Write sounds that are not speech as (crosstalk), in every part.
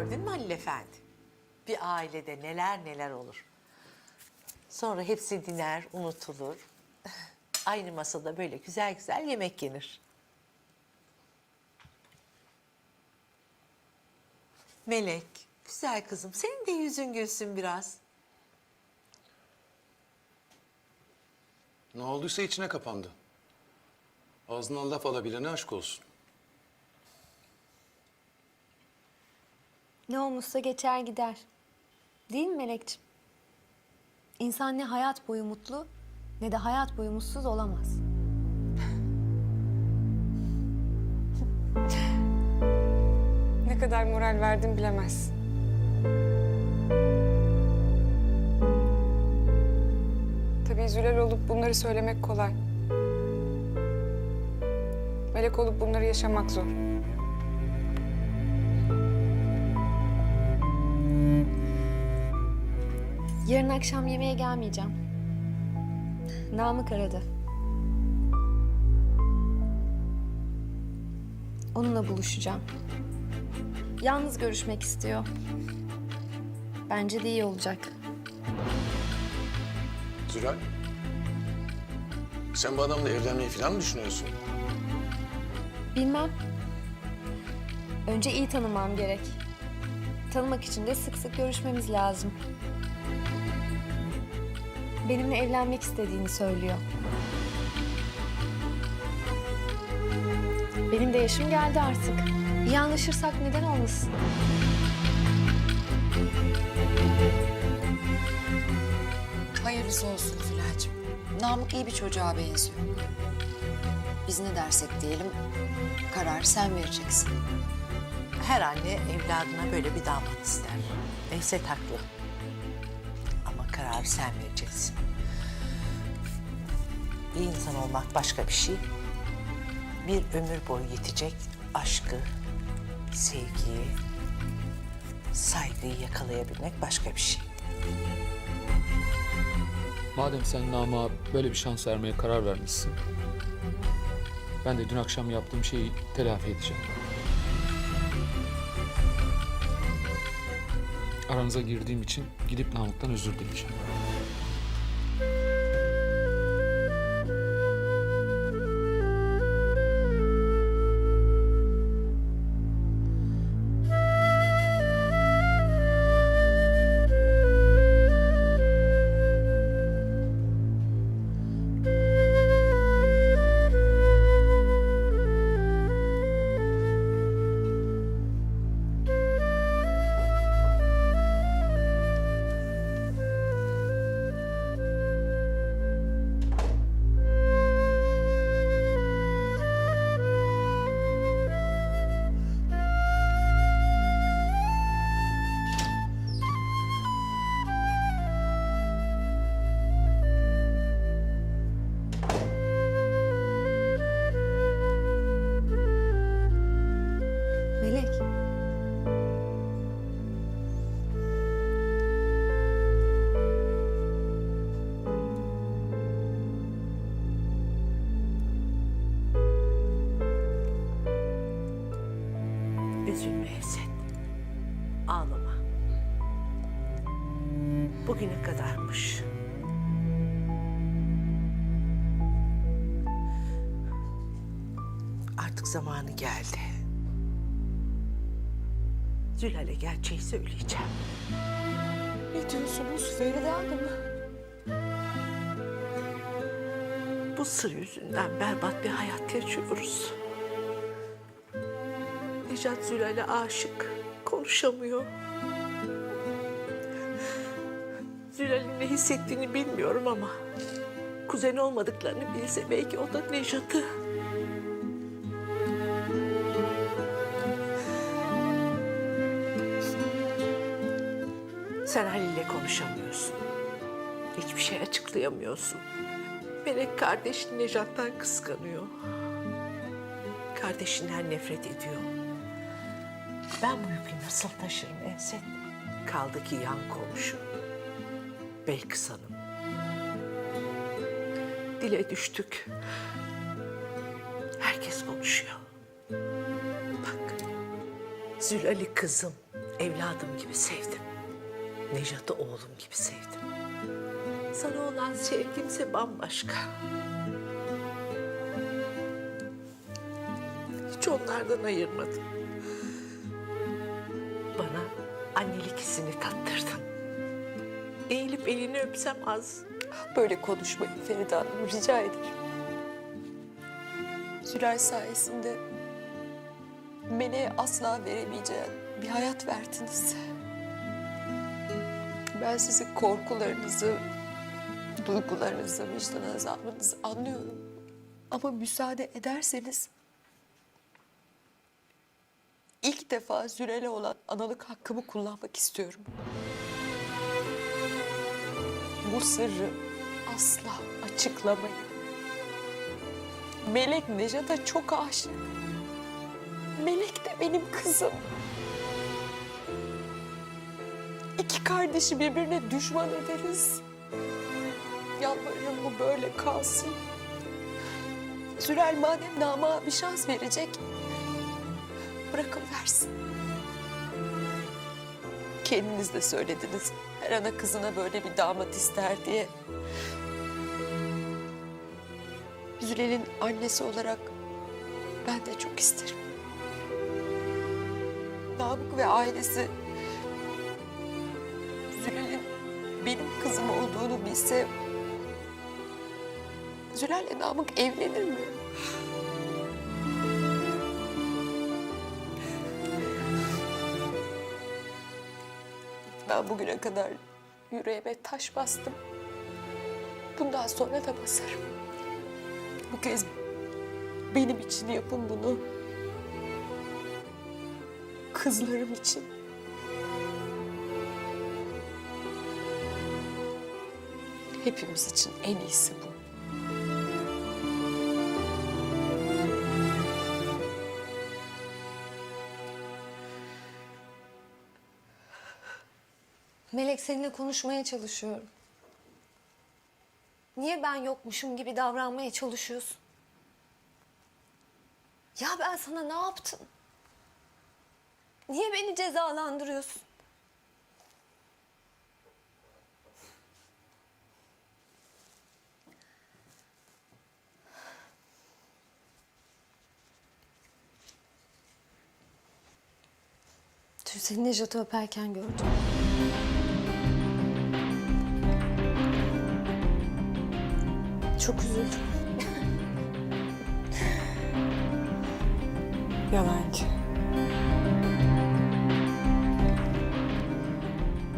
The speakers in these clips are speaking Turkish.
Gördün mü Halil Efendi? Bir ailede neler neler olur. Sonra hepsi diner, unutulur. (laughs) Aynı masada böyle güzel güzel yemek yenir. Melek, güzel kızım. Senin de yüzün gülsün biraz. Ne olduysa içine kapandı. Ağzından laf alabilene aşk olsun. Ne olmuşsa geçer gider. Değil mi Melekciğim? İnsan ne hayat boyu mutlu ne de hayat boyu mutsuz olamaz. (laughs) Ne kadar moral verdim bilemezsin. Tabii Zülal olup bunları söylemek kolay. Melek olup bunları yaşamak zor. Yarın akşam yemeğe gelmeyeceğim. Namık aradı. Onunla buluşacağım. Yalnız görüşmek istiyor. Bence de iyi olacak. Zülal. Sen bu adamla evlenmeyi falan mı düşünüyorsun? Bilmem. Önce iyi tanımam gerek. Tanımak için de sık sık görüşmemiz lazım. Benimle evlenmek istediğini söylüyor. Benim de yaşım geldi artık. İyi anlaşırsak neden olmasın? Hayırlısı olsun Zülhal'cığım. Namık iyi bir çocuğa benziyor. Biz ne dersek diyelim, kararı sen vereceksin. Her anne evladına böyle bir damat ister. Neyse haklı. Sen vereceksin. İyi insan olmak başka bir şey. Bir ömür boyu yetecek aşkı, sevgiyi, saygıyı yakalayabilmek başka bir şey. Madem sen Namık'a böyle bir şans vermeye karar vermişsin... ...ben de dün akşam yaptığım şeyi telafi edeceğim. Aranıza girdiğim için gidip Namık'tan özür dileyeceğim. Artık zamanı geldi. Zülal'e gerçeği söyleyeceğim. Ne diyorsunuz Feride Hanım? Bu sır yüzünden berbat bir hayat yaşıyoruz. Necat Zülal'e aşık, konuşamıyor. Zülal'in ne hissettiğini bilmiyorum ama... ...kuzen olmadıklarını bilse belki o da Nejat'ı... Sen Halil'le konuşamıyorsun. Hiçbir şey açıklayamıyorsun. Melek kardeşini Nejat'tan kıskanıyor. Kardeşinden nefret ediyor. Ben bu yükü nasıl taşırım Enset? Kaldı ki yan komşu. Belkıs Hanım. Dile düştük. Herkes konuşuyor. Bak, Zülali kızım evladım gibi sevdim. Nejat'ı oğlum gibi sevdim. Sana olan sevgimse bambaşka. Hiç onlardan ayırmadım. Bana annelik hissini tattırdın. Eğilip elini öpsem az. Böyle konuşmayın Feride Hanım rica ederim. Zülal sayesinde Meleğe asla veremeyeceğim bir hayat verdiniz. Ben sizin korkularınızı, duygularınızı, vicdan azabınızı anlıyorum. Ama müsaade ederseniz ilk defa Zülal'e olan analık hakkımı kullanmak istiyorum. Bu sırrı asla açıklamayın. Melek Nejat'a çok aşık. Melek de benim kızım. İki kardeşi birbirine düşman ederiz. Yalvarırım bu böyle kalsın. Zülal madem Namık'a bir şans verecek, bırakın versin. Kendiniz de söylediniz. Her ana kızına böyle bir damat ister diye. Zülal'in annesi olarak ben de çok isterim. Namık ve ailesi bilse Zülal'le Namık evlenir mi? Ben bugüne kadar yüreğime taş bastım. Bundan sonra da basarım. Bu kez benim için yapın bunu. Kızlarım için. Hepimiz için en iyisi bu. Melek seninle konuşmaya çalışıyorum. Niye ben yokmuşum gibi davranmaya çalışıyorsun? Ya ben sana ne yaptım? Niye beni cezalandırıyorsun? Dün seni Nejat'ı öperken gördüm. Çok üzüldüm. (laughs) Yalancı.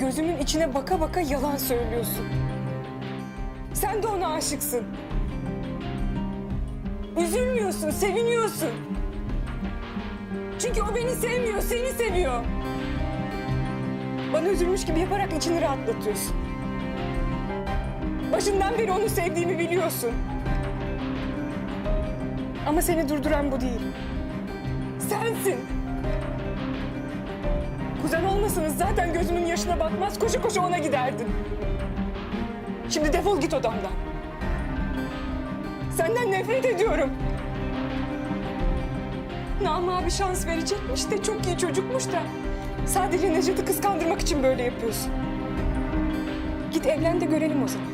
Gözümün içine baka baka yalan söylüyorsun. Sen de ona aşıksın. Üzülmüyorsun, seviniyorsun. Çünkü o beni sevmiyor, seni seviyor. Bana üzülmüş gibi yaparak içini rahatlatıyorsun. Başından beri onu sevdiğimi biliyorsun. Ama seni durduran bu değil. Sensin. Kuzen olmasanız zaten gözümün yaşına bakmaz, koşu koşu ona giderdin. Şimdi defol git odamdan. Senden nefret ediyorum. Namık'a bir şans verecekmiş de çok iyi çocukmuş da. Sadece Necat'ı kıskandırmak için böyle yapıyorsun. Git evlen de görelim o zaman.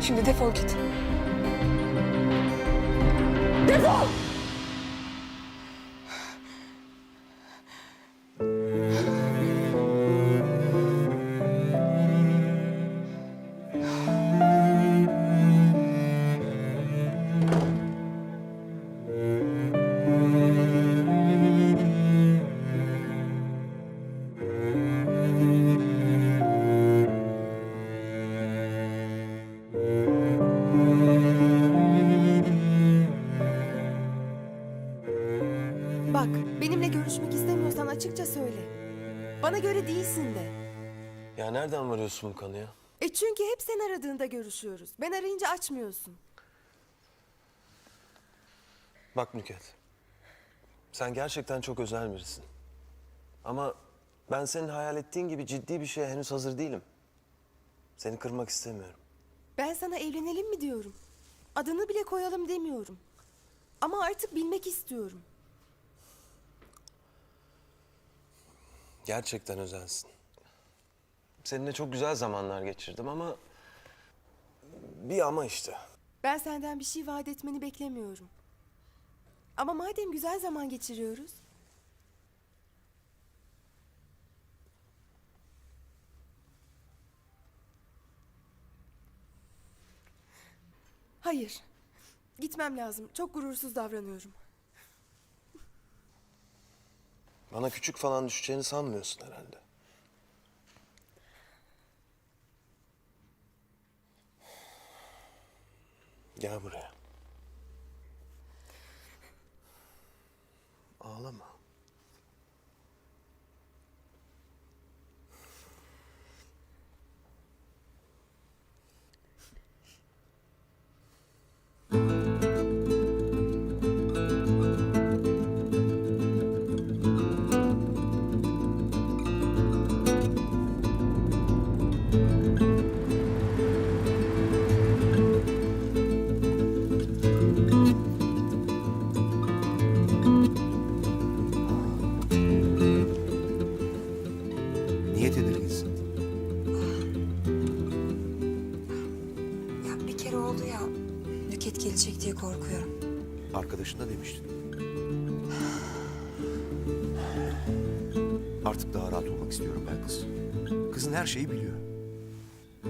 Şimdi defol git. Defol! Açıkça söyle. Bana göre değilsin de. Ya nereden varıyorsun bu kanıya? E çünkü hep sen aradığında görüşüyoruz. Ben arayınca açmıyorsun. Bak Nüket. Sen gerçekten çok özel birisin. Ama ben senin hayal ettiğin gibi ciddi bir şeye henüz hazır değilim. Seni kırmak istemiyorum. Ben sana evlenelim mi diyorum. Adını bile koyalım demiyorum. Ama artık bilmek istiyorum. Gerçekten özelsin. Seninle çok güzel zamanlar geçirdim ama... Bir ama işte. Ben senden bir şey vaat etmeni beklemiyorum. Ama madem güzel zaman geçiriyoruz. Hayır. Gitmem lazım. Çok gurursuz davranıyorum. Bana küçük falan düşeceğini sanmıyorsun herhalde. Gel buraya. Ağlama. Kızın her şeyi biliyor.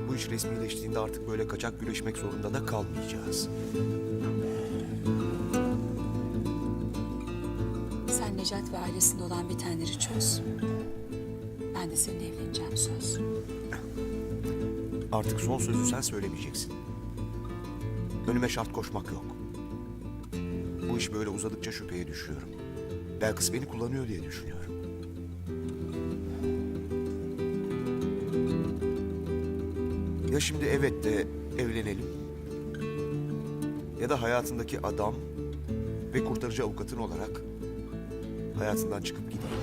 Bu iş resmileştiğinde artık böyle kaçak güreşmek zorunda da kalmayacağız. Sen Necat ve ailesinde olan bitenleri çöz. Ben de seninle evleneceğim söz. Artık son sözü sen söylemeyeceksin. Önüme şart koşmak yok. Bu iş böyle uzadıkça şüpheye düşüyorum. Belkıs beni kullanıyor diye düşünüyorum. Ya şimdi evet de evlenelim. Ya da hayatındaki adam ve kurtarıcı avukatın olarak hayatından çıkıp gideyim.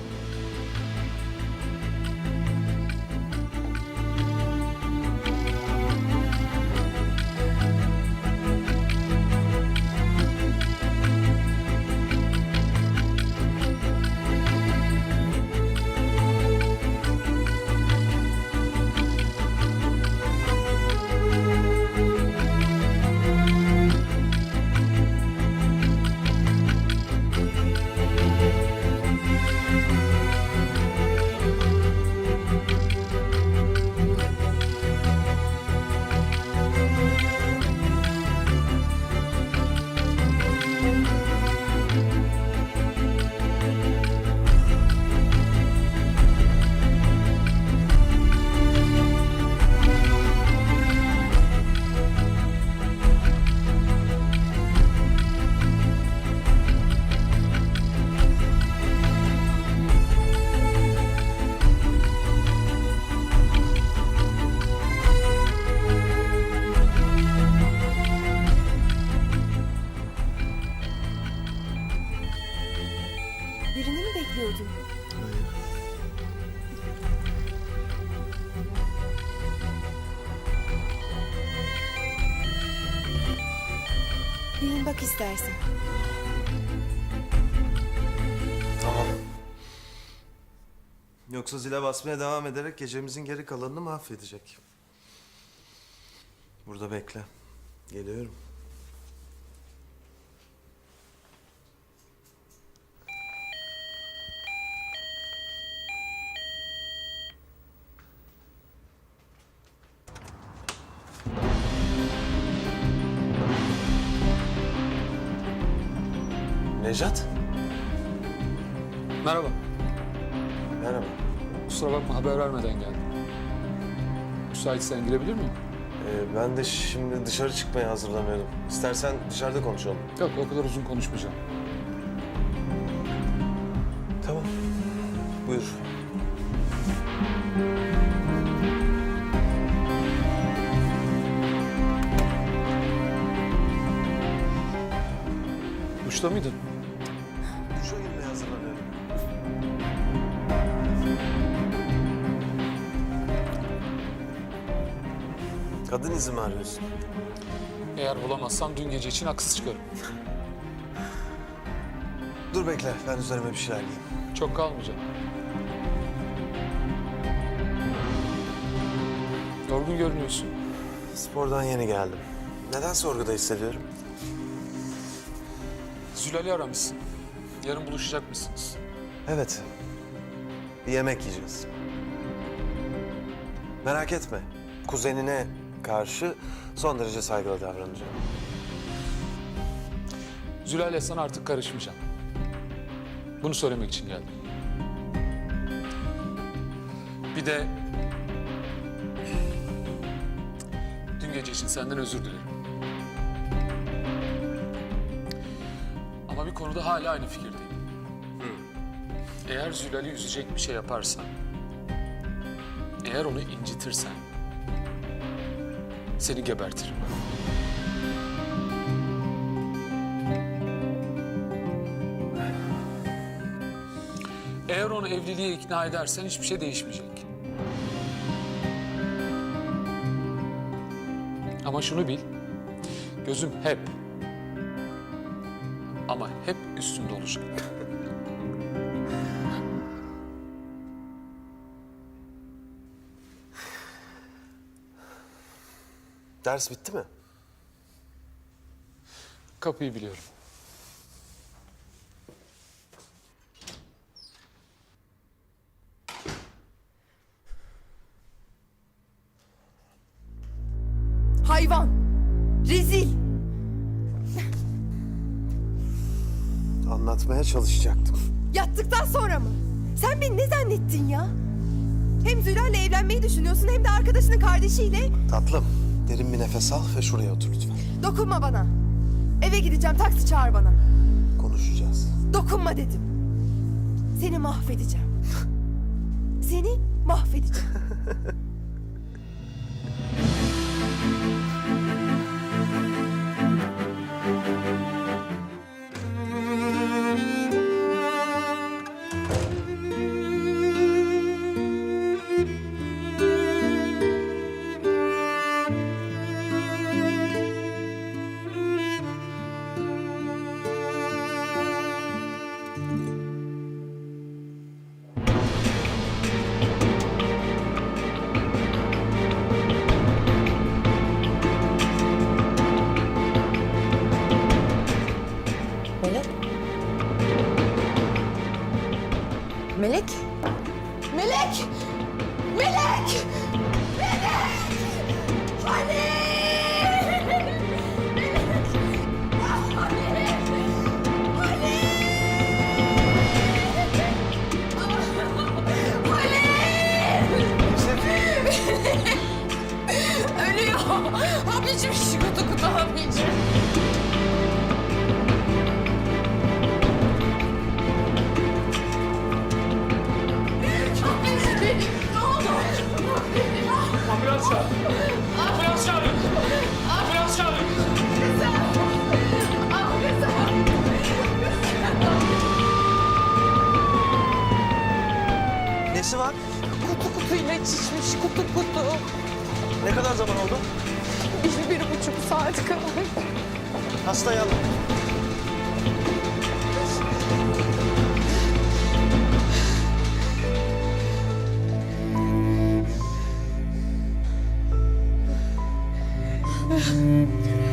Yoksa zile basmaya devam ederek gecemizin geri kalanını mahvedecek. Burada bekle. Geliyorum. Nejat. Merhaba. Kusura bakma haber vermeden geldim. Müsaitsen girebilir miyim? Ee, ben de şimdi dışarı çıkmaya hazırlanıyordum. İstersen dışarıda konuşalım. Yok o kadar uzun konuşmayacağım. Tamam. Buyur. Duşta mıydın? izi mi arıyorsun? Eğer bulamazsam dün gece için haksız çıkarım. Dur bekle, ben üzerime bir şeyler giyeyim. Çok kalmayacak. Yorgun görünüyorsun. Spordan yeni geldim. Neden sorguda hissediyorum? Zülal'i aramışsın. Yarın buluşacak mısınız? Evet. Bir yemek yiyeceğiz. Merak etme. Kuzenine karşı son derece saygılı davranacağım. Zülal'le sana artık karışmayacağım. Bunu söylemek için geldim. Bir de... Dün gece için senden özür dilerim. Ama bir konuda hala aynı fikirdeyim. Eğer Zülal'i üzecek bir şey yaparsan... Eğer onu incitirsen... Seni gebertirim. Eğer onu evliliğe ikna edersen hiçbir şey değişmeyecek. Ama şunu bil, gözüm hep ama hep üstünde olacak. Ders bitti mi? Kapıyı biliyorum. Hayvan. Rezil. Anlatmaya çalışacaktım. Yattıktan sonra mı? Sen beni ne zannettin ya? Hem Zülal'le evlenmeyi düşünüyorsun hem de arkadaşının kardeşiyle. Tatlım, derin bir nefes al ve şuraya otur lütfen. Dokunma bana. Eve gideceğim taksi çağır bana. Konuşacağız. Dokunma dedim. Seni mahvedeceğim. (laughs) Seni mahvedeceğim. (laughs) Abicim şu kutu kutu abicim. Ambulans çağır. Ambulans çağırın. Ambulans çağırın. Nesi var? Kutu kutuyla çişmiş kutu kutu. Ne kadar zaman oldu? Bir, bir buçuk saat kadar. Hastayı alın. (laughs)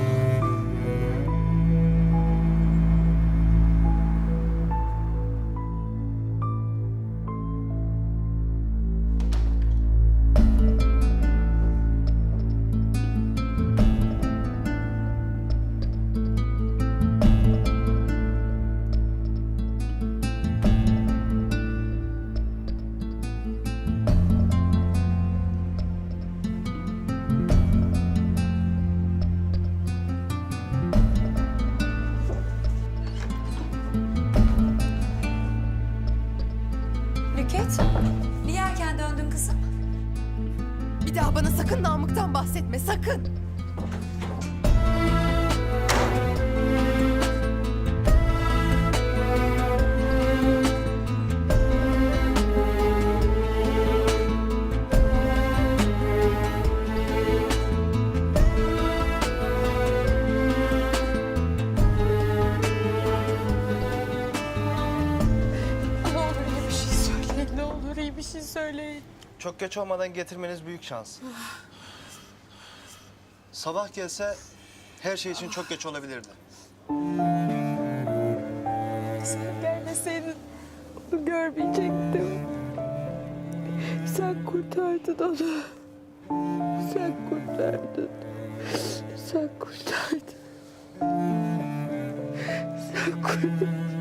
Çok geç olmadan getirmeniz büyük şans. Sabah gelse her şey için çok geç olabilirdi. Sen gelmeseydin onu görmeyecektim. Sen kurtardın onu. Sen kurtardın. Sen kurtardın. Sen kurtardın.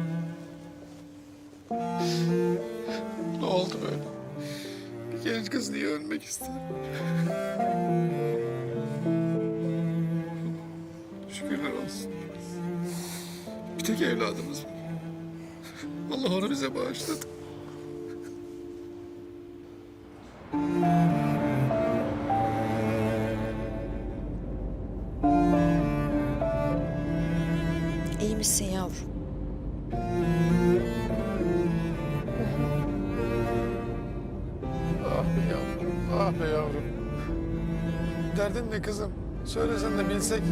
Ölmek ister? Şükürler olsun. Bir tek evladımız var. Allah onu bize bağışladı. Ne kızım? Söylesen de bilsek.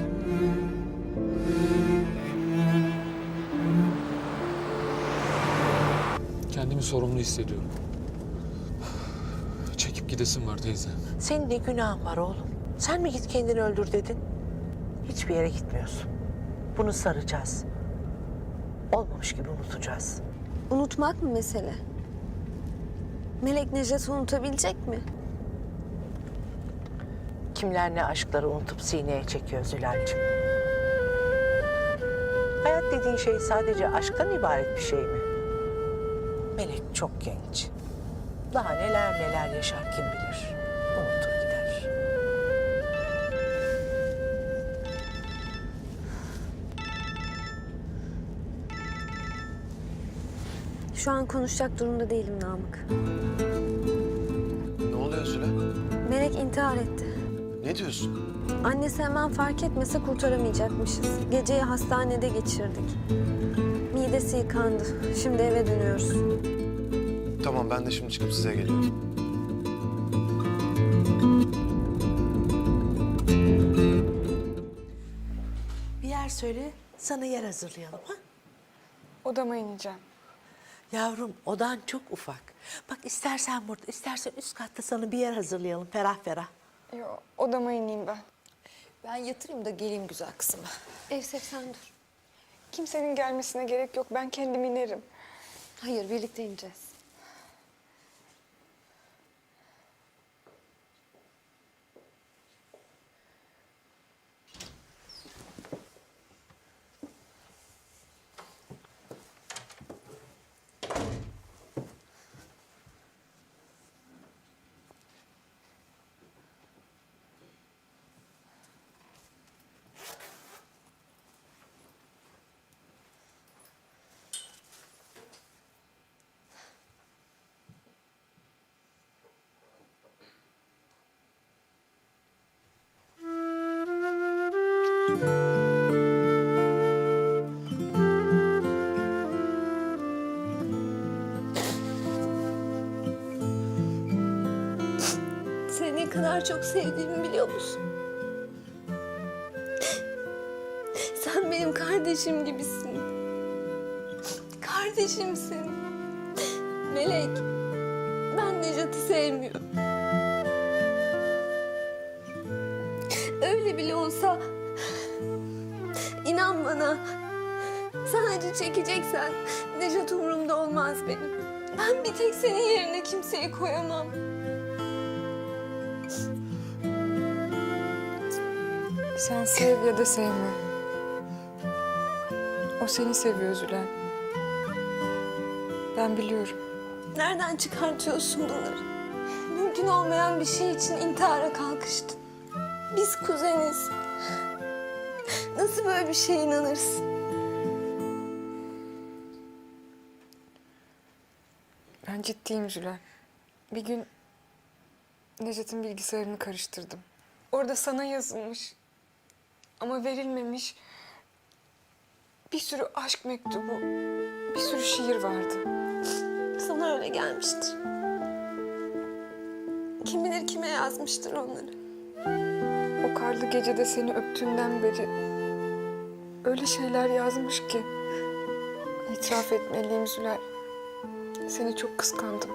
Kendimi sorumlu hissediyorum. Çekip gidesim var teyze. Senin ne günahın var oğlum? Sen mi git kendini öldür dedin? Hiçbir yere gitmiyorsun. Bunu saracağız. Olmamış gibi unutacağız. Unutmak mı mesele? Melek Necat'ı unutabilecek mi? Kimler ne aşkları unutup sineye çekiyor Zülal'cığım. Hayat dediğin şey sadece aşktan ibaret bir şey mi? Melek çok genç. Daha neler neler yaşar kim bilir. Unutur gider. Şu an konuşacak durumda değilim Namık. Ne oluyor Süle? Melek intihar etti. Ne diyorsun? Annesi hemen fark etmese kurtaramayacakmışız. Geceyi hastanede geçirdik. Midesi yıkandı. Şimdi eve dönüyoruz. Tamam ben de şimdi çıkıp size geliyorum. Bir yer söyle, sana yer hazırlayalım ha? Odama ineceğim. Yavrum odan çok ufak. Bak istersen burada, istersen üst katta sana bir yer hazırlayalım ferah ferah. Yo, odama ineyim ben. Ben yatırayım da geleyim güzel kızım. Evsef sen dur. Kimsenin gelmesine gerek yok. Ben kendim inerim. Hayır birlikte ineceğiz. Seni ne kadar çok sevdiğimi biliyor musun? Sen benim kardeşim gibisin. Kardeşimsin. Melek, ben Necat'ı sevmiyorum. Sen acı çekeceksen Necat umurumda olmaz benim. Ben bir tek senin yerine kimseyi koyamam. Sen sev ya da sevme. O seni seviyor Zülal. Ben biliyorum. Nereden çıkartıyorsun bunları? Mümkün olmayan bir şey için intihara kalkıştın. Biz kuzeniz. Nasıl böyle bir şeye inanırsın? Ciddiyim Zülal. Bir gün Necat'ın bilgisayarını karıştırdım. Orada sana yazılmış ama verilmemiş bir sürü aşk mektubu, bir sürü şiir vardı. Sana öyle gelmiştir. Kim bilir kime yazmıştır onları. O karlı gecede seni öptüğünden beri öyle şeyler yazmış ki. İtiraf etmeliyim Zülal. Seni çok kıskandım.